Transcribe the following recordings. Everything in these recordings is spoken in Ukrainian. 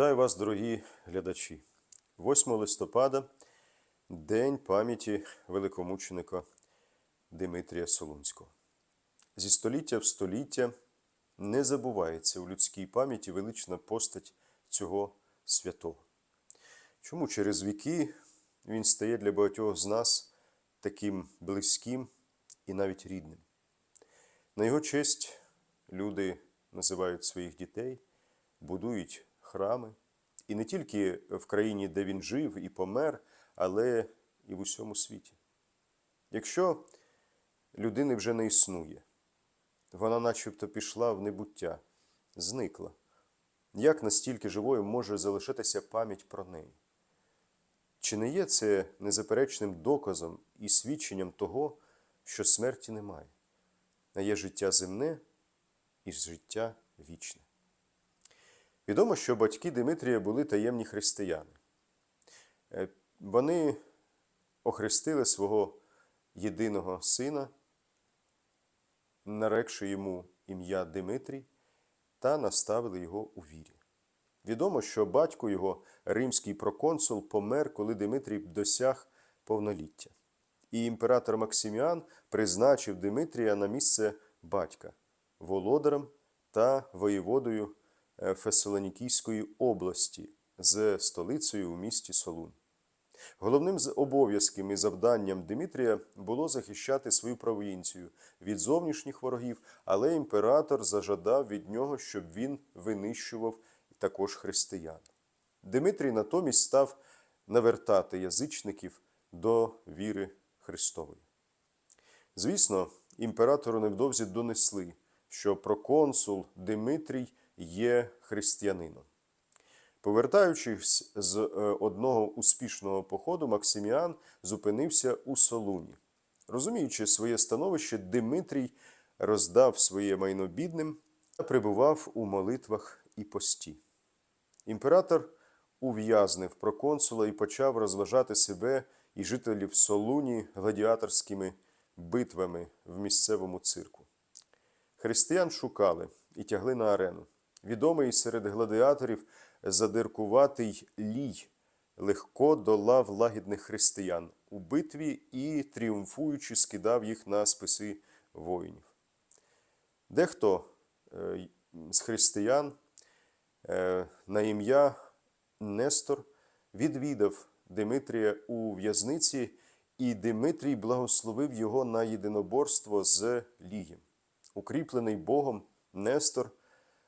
Вітаю вас, дорогі глядачі. 8 листопада День пам'яті великомученика Димитрія Солунського. Зі століття в століття не забувається у людській пам'яті велична постать цього святого. Чому через віки він стає для багатьох з нас таким близьким і навіть рідним? На його честь люди називають своїх дітей, будують храми. І не тільки в країні, де він жив і помер, але і в усьому світі. Якщо людини вже не існує, вона начебто пішла в небуття, зникла. Як настільки живою може залишитися пам'ять про неї? Чи не є це незаперечним доказом і свідченням того, що смерті немає, а є життя земне і життя вічне? Відомо, що батьки Димитрія були таємні християни. Е, Вони охрестили свого єдиного сина, нарекши йому ім'я Димитрій, та наставили його у вірі. Відомо, що батько його, римський проконсул, помер, коли Димитрій досяг повноліття. І імператор Максиміан призначив Димитрія на місце батька володарем та воєводою Фесалонікійської області з столицею у місті Солун. Головним з обов'язком і завданням Димитрія було захищати свою провінцію від зовнішніх ворогів, але імператор зажадав від нього, щоб він винищував також християн. Димитрій натомість став навертати язичників до віри Христової. Звісно, імператору невдовзі донесли, що проконсул Димитрій є християнином. Повертаючись з е, одного успішного походу, Максиміан зупинився у Солуні. Розуміючи своє становище, Димитрій роздав своє майно бідним та прибував у молитвах і пості. Імператор ув'язнив проконсула і почав розважати себе і жителів Солуні гладіаторськими битвами в місцевому цирку. Християн шукали і тягли на арену. Відомий серед гладіаторів задиркуватий лій легко долав лагідних християн у битві і, тріумфуючи, скидав їх на списи воїнів. Дехто е, з християн е, на ім'я Нестор відвідав Димитрія у в'язниці, і Димитрій благословив його на єдиноборство з Лієм. Укріплений Богом Нестор,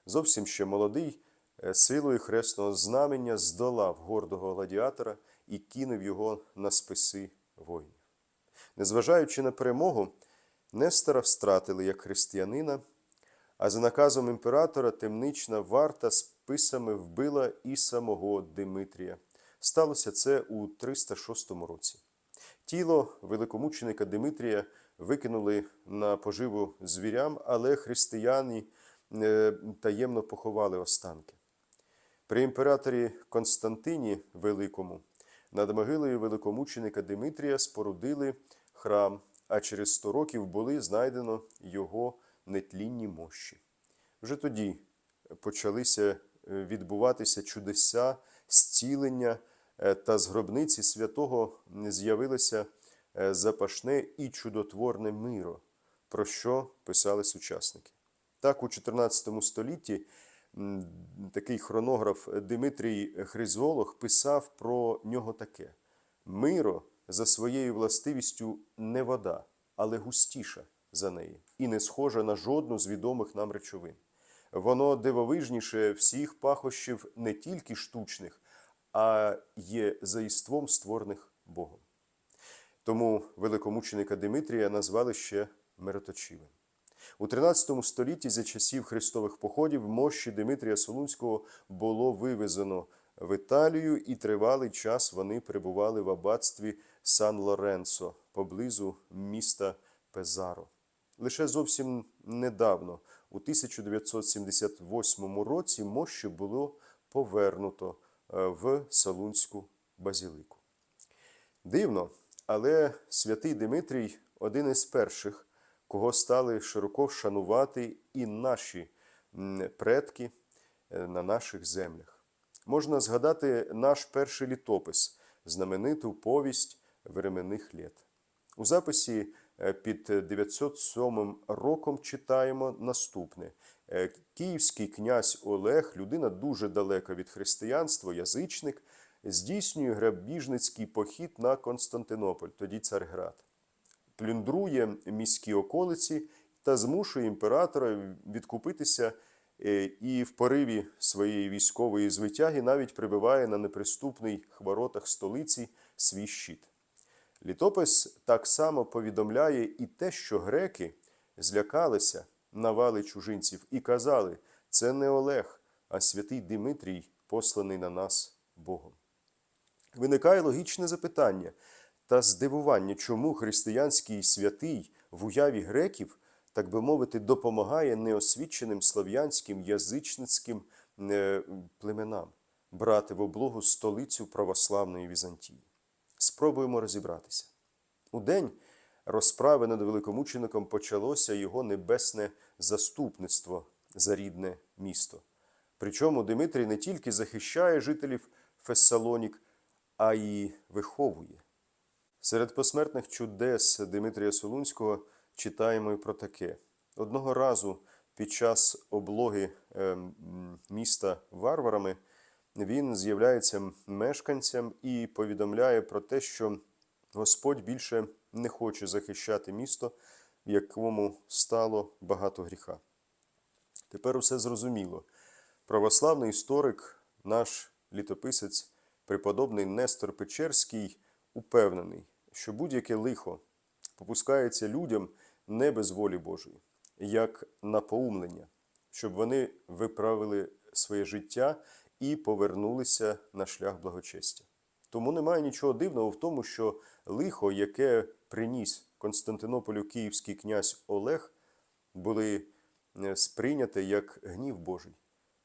зовсім ще молодий, е, силою хресного знамення здолав гордого гладіатора і кинув його на списи воїнів. Незважаючи на перемогу, Нестора встратили як християнина, а за наказом імператора темнична варта списами вбила і самого Димитрія. Сталося це у 306 році. Тіло великомученика Димитрія викинули на поживу звірям, але християни таємно поховали останки. При імператорі Константині Великому над могилою великомученика Димитрія спорудили храм, а через 100 років були знайдено його нетлінні мощі. Вже тоді почалися е, відбуватися чудеса, зцілення, е, та з гробниці святого з'явилося е, запашне і чудотворне миро, про що писали сучасники. Так, у 14 столітті такий хронограф Димитрій Хризолог писав про нього таке: миро за своєю властивістю не вода, але густіша за неї, і не схожа на жодну з відомих нам речовин. Воно дивовижніше всіх пахощів не тільки штучних, а є заїством створених Богом. Тому великомученика Димитрія назвали ще мироточивим. У 13 столітті за часів хрестових походів мощі Димитрія Солунського було вивезено в Італію, і тривалий час вони перебували в аббатстві Сан Лоренцо поблизу міста Пезаро. Лише зовсім недавно, у 1978 році, мощі було повернуто е, в Солунську базілику. Дивно, але святий Димитрій один із перших, кого стали широко шанувати і наші предки е, на наших землях. можна згадати наш перший літопис, знамениту повість временних літ. У записі е, під 907 роком читаємо наступне. Е, Київський князь Олег, людина дуже далека від християнства, язичник, здійснює грабіжницький похід на Константинополь, тоді Царград. Плюндрує міські околиці та змушує імператора відкупитися е, і в пориві своєї військової звитяги навіть прибиває на неприступний хворотах столиці свій щит. Літопис так само повідомляє і те, що греки злякалися навали чужинців і казали, це не Олег, а святий Димитрій, посланий на нас Богом. Виникає логічне запитання та здивування, чому християнський святий в уяві греків, так би мовити, допомагає неосвіченим слов'янським язичницьким е, племенам брати в облогу столицю православної Візантії. Спробуємо розібратися. У день розправи над великомучеником почалося його небесне заступництво за рідне місто. Причому Димитрій не тільки захищає жителів Фессалонік, а й виховує. Серед посмертних чудес Димитрія Солунського читаємо і про таке. Одного разу під час облоги е, міста варварами він з'являється мешканцям і повідомляє про те, що Господь більше не хоче захищати місто, в якому стало багато гріха. Тепер усе зрозуміло. Православний історик, наш літописець, преподобний Нестор Печерський, упевнений, що будь-яке лихо попускається людям не без волі Божої, як напоумлення, щоб вони виправили своє життя і повернулися на шлях благочестя. Тому немає нічого дивного в тому, що лихо, яке приніс Константинополю київський князь Олег, були е, сприйняті як гнів Божий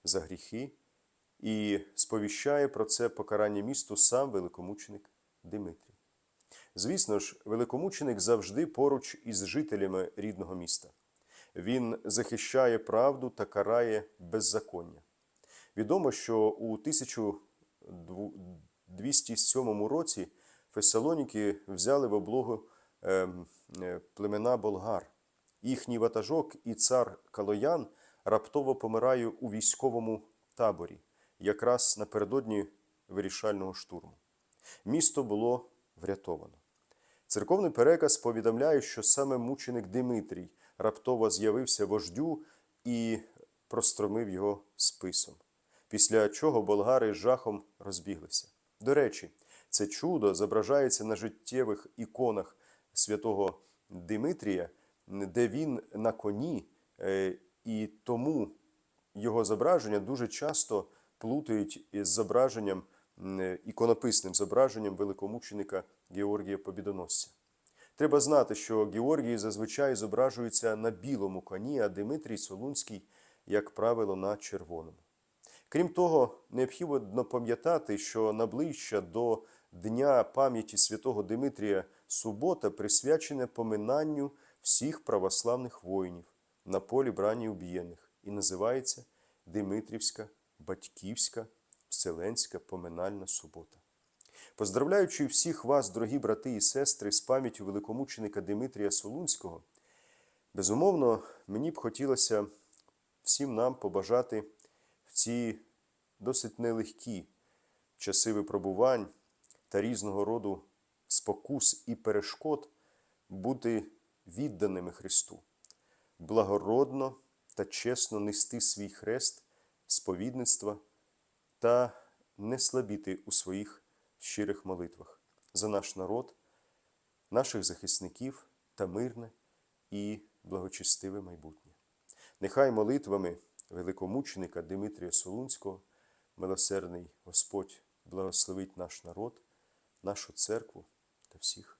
за гріхи, і сповіщає про це покарання місту сам великомученик Димитрій. Звісно ж, великомученик завжди поруч із жителями рідного міста. Він захищає правду та карає беззаконня. Відомо, що у 1207 році Фесалоніки взяли в облогу е, е, племена болгар. Їхній ватажок і цар Калоян раптово помирає у військовому таборі, якраз напередодні вирішального штурму. Місто було врятовано. Церковний переказ повідомляє, що саме мученик Димитрій раптово з'явився вождю і простромив його списом, після чого болгари з жахом розбіглися. До речі, це чудо зображається на життєвих іконах святого Димитрія, де він на коні, е, і тому його зображення дуже часто плутають із зображенням іконописним зображенням великомученика Георгія Побідоносця. Треба знати, що Георгій зазвичай зображується на білому коні, а Димитрій Солунський, як правило, на червоному. Крім того, необхідно пам'ятати, що наближча до Дня пам'яті святого Димитрія субота присвячена поминанню всіх православних воїнів на полі брані убієнних і називається Димитрівська Батьківська Вселенська поминальна субота. Поздравляючи всіх вас, дорогі брати і сестри, з пам'яттю великомученика Димитрія Солунського, безумовно, мені б хотілося всім нам побажати в ці досить нелегкі часи випробувань та різного роду спокус і перешкод бути відданими Христу, благородно та чесно нести свій хрест сповідництва та не слабіти у своїх щирих молитвах за наш народ, наших захисників та мирне і благочестиве майбутнє. Нехай молитвами великомученика Димитрія Солунського, милосердний Господь благословить наш народ, нашу церкву та всіх.